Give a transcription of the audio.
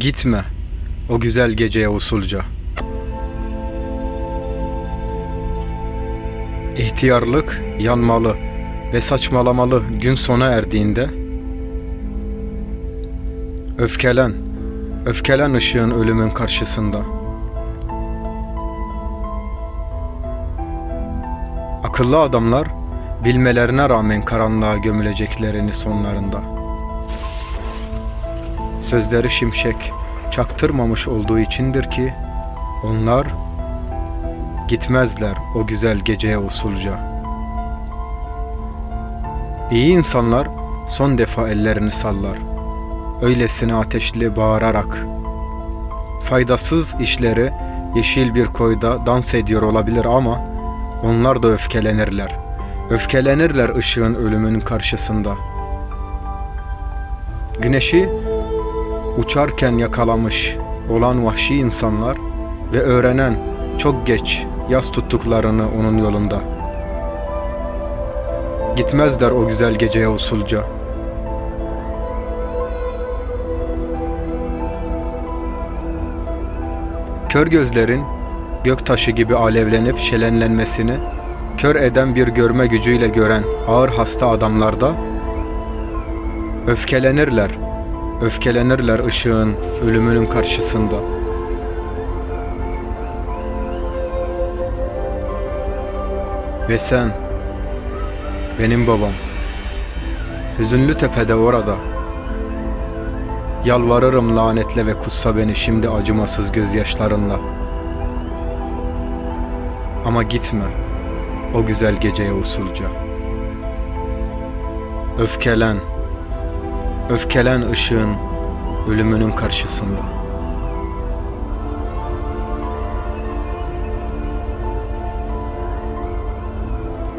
Gitme o güzel geceye usulca. İhtiyarlık yanmalı ve saçmalamalı gün sona erdiğinde öfkelen, öfkelen ışığın ölümün karşısında. Akıllı adamlar bilmelerine rağmen karanlığa gömüleceklerini sonlarında. Sözleri şimşek çaktırmamış olduğu içindir ki onlar gitmezler o güzel geceye usulca. İyi insanlar son defa ellerini sallar. Öylesine ateşli bağırarak. Faydasız işleri yeşil bir koyda dans ediyor olabilir ama onlar da öfkelenirler. Öfkelenirler ışığın ölümünün karşısında. Güneşi uçarken yakalamış olan vahşi insanlar ve öğrenen çok geç yas tuttuklarını onun yolunda. Gitmezler o güzel geceye usulca. Kör gözlerin gök taşı gibi alevlenip şelenlenmesini kör eden bir görme gücüyle gören ağır hasta adamlarda öfkelenirler, öfkelenirler ışığın ölümünün karşısında. Ve sen, benim babam, hüzünlü tepede orada. Yalvarırım lanetle ve kutsa beni şimdi acımasız gözyaşlarınla. Ama gitme o güzel geceye usulca. Öfkelen, öfkelen ışığın ölümünün karşısında.''